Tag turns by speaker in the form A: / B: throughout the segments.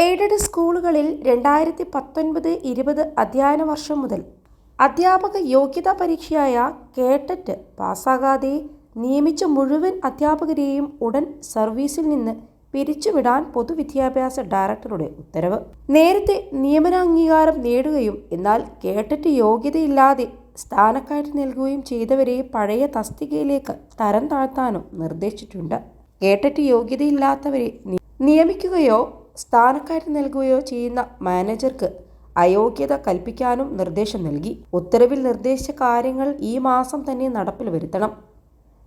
A: Aided സ്കൂളുകളിൽ രണ്ടായിരത്തി പത്തൊൻപത് ഇരുപത് അധ്യയന വർഷം മുതൽ അധ്യാപക യോഗ്യതാ പരീക്ഷയായ കേട്ടറ്റ് പാസ്സാകാതെ നിയമിച്ച മുഴുവൻ അധ്യാപകരെയും ഉടൻ സർവീസിൽ നിന്ന് പിരിച്ചുവിടാൻ പൊതുവിദ്യാഭ്യാസ ഡയറക്ടറുടെ ഉത്തരവ്. നേരത്തെ നിയമനാംഗീകാരം നേടുകയും എന്നാൽ കേട്ടറ്റ് യോഗ്യതയില്ലാതെ സ്ഥാനക്കയറ്റം നൽകുകയും ചെയ്തവരെ പഴയ തസ്തികയിലേക്ക് തരം താഴ്ത്താനും നിർദ്ദേശിച്ചിട്ടുണ്ട്. കേട്ടറ്റ് യോഗ്യതയില്ലാത്തവരെ നിയമിക്കുകയോ സ്ഥാനക്കയറ്റം നൽകുകയോ ചെയ്യുന്ന മാനേജർക്ക് അയോഗ്യത കൽപ്പിക്കാനും നിർദ്ദേശം നൽകി. ഉത്തരവിൽ നിർദ്ദേശിച്ച കാര്യങ്ങൾ ഈ മാസം തന്നെ നടപ്പിൽ വരുത്തണം.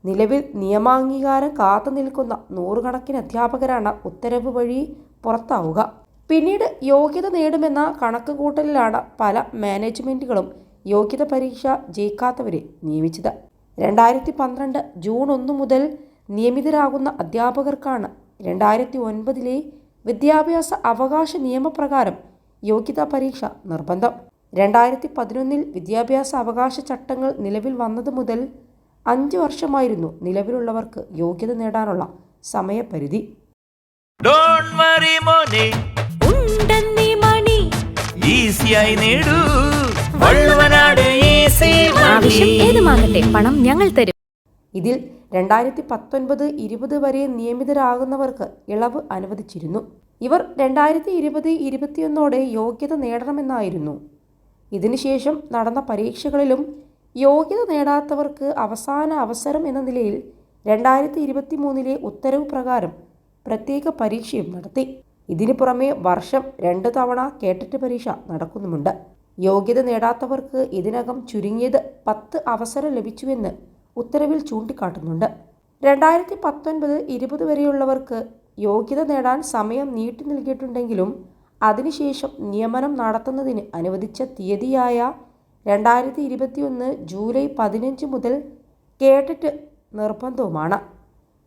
A: നിലവിൽ നിയമാംഗീകാരം കാത്തു നിൽക്കുന്ന നൂറുകണക്കിന് അധ്യാപകരാണ് ഉത്തരവ് വഴി പുറത്താവുക. പിന്നീട് യോഗ്യത നേടുമെന്ന കണക്കുകൂട്ടലിലാണ് പല മാനേജ്മെന്റുകളും യോഗ്യത പരീക്ഷ ജയിക്കാത്തവരെ നിയമിച്ചത്. രണ്ടായിരത്തി പന്ത്രണ്ട് ജൂൺ ഒന്ന് മുതൽ നിയമിതരാകുന്ന അധ്യാപകർക്കാണ് രണ്ടായിരത്തി ഒൻപതിലെ വിദ്യാഭ്യാസ അവകാശ നിയമപ്രകാരം യോഗ്യതാ പരീക്ഷ നിർബന്ധം. രണ്ടായിരത്തി പതിനൊന്നിൽ വിദ്യാഭ്യാസ അവകാശ ചട്ടങ്ങൾ നിലവിൽ വന്നത് മുതൽ അഞ്ച് വർഷമായിരുന്നു നിലവിലുള്ളവർക്ക് യോഗ്യത നേടാനുള്ള സമയപരിധി.
B: ഡോൺ വറി മോനെ.
C: ഉണ്ടെന്നീ മണി.
B: ഈസിയായി നേടൂ. വള്ളുവനാട് ഈസി
C: ആവശ്യം ഏതുമാകട്ടെ പണം ഞങ്ങൾ തരും.
A: ഇതിൽ രണ്ടായിരത്തി പത്തൊൻപത് ഇരുപത് വരെ നിയമിതരാകുന്നവർക്ക് ഇളവ് അനുവദിച്ചിരുന്നു. ഇവർ രണ്ടായിരത്തി ഇരുപത് ഇരുപത്തിയൊന്നോടെ യോഗ്യത നേടണമെന്നായിരുന്നു. ഇതിനുശേഷം നടന്ന പരീക്ഷകളിലും യോഗ്യത നേടാത്തവർക്ക് അവസാന അവസരം എന്ന നിലയിൽ രണ്ടായിരത്തി ഇരുപത്തി മൂന്നിലെ ഉത്തരവ് പ്രകാരം പ്രത്യേക പരീക്ഷയും നടത്തി. ഇതിനു പുറമെ വർഷം രണ്ട് തവണ കേട്ടറ്റ് പരീക്ഷ നടക്കുന്നുമുണ്ട്. യോഗ്യത നേടാത്തവർക്ക് ഇതിനകം ചുരുങ്ങിയത് പത്ത് അവസരം ലഭിച്ചുവെന്ന് ഉത്തരവിൽ ചൂണ്ടിക്കാട്ടുന്നുണ്ട്. രണ്ടായിരത്തി പത്തൊൻപത് ഇരുപത് വരെയുള്ളവർക്ക് യോഗ്യത നേടാൻ സമയം നീട്ടി നൽകിയിട്ടുണ്ടെങ്കിലും അതിനുശേഷം നിയമനം നടത്തുന്നതിന് അനുവദിച്ച തീയതിയായ രണ്ടായിരത്തി ഇരുപത്തിയൊന്ന് ജൂലൈ പതിനഞ്ച് മുതൽ കേട്ടിട്ട് നിർബന്ധവുമാണ്.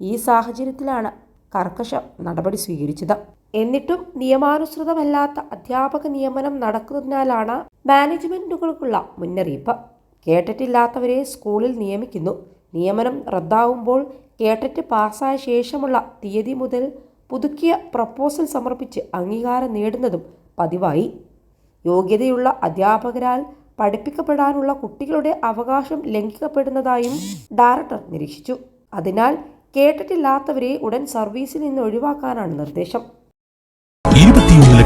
A: ഈ സാഹചര്യത്തിലാണ് കർക്കശ നടപടി സ്വീകരിച്ചത്. എന്നിട്ടും നിയമാനുസൃതമല്ലാത്ത അധ്യാപക നിയമനം നടക്കുന്നതിനാലാണ് മാനേജ്മെന്റുകൾക്കുള്ള മുന്നറിയിപ്പ്. കേട്ടിട്ടില്ലാത്തവരെ സ്കൂളിൽ നിയമിക്കുന്നു. നിയമനം റദ്ദാവുമ്പോൾ കേട്ടിട്ട് പാസ്സായ ശേഷമുള്ള തീയതി മുതൽ പുതുക്കിയ പ്രപ്പോസൽ സമർപ്പിച്ച് അംഗീകാരം നേടുന്നതും പതിവായി. യോഗ്യതയുള്ള അധ്യാപകരാൽ പഠിപ്പിക്കപ്പെടാനുള്ള കുട്ടികളുടെ അവകാശം ലംഘിക്കപ്പെടുന്നതായും ഡയറക്ടർ നിരീക്ഷിച്ചു. അതിനാൽ കേട്ടിട്ടില്ലാത്തവരെ ഉടൻ സർവീസിൽ നിന്ന് ഒഴിവാക്കാനാണ് നിർദ്ദേശം.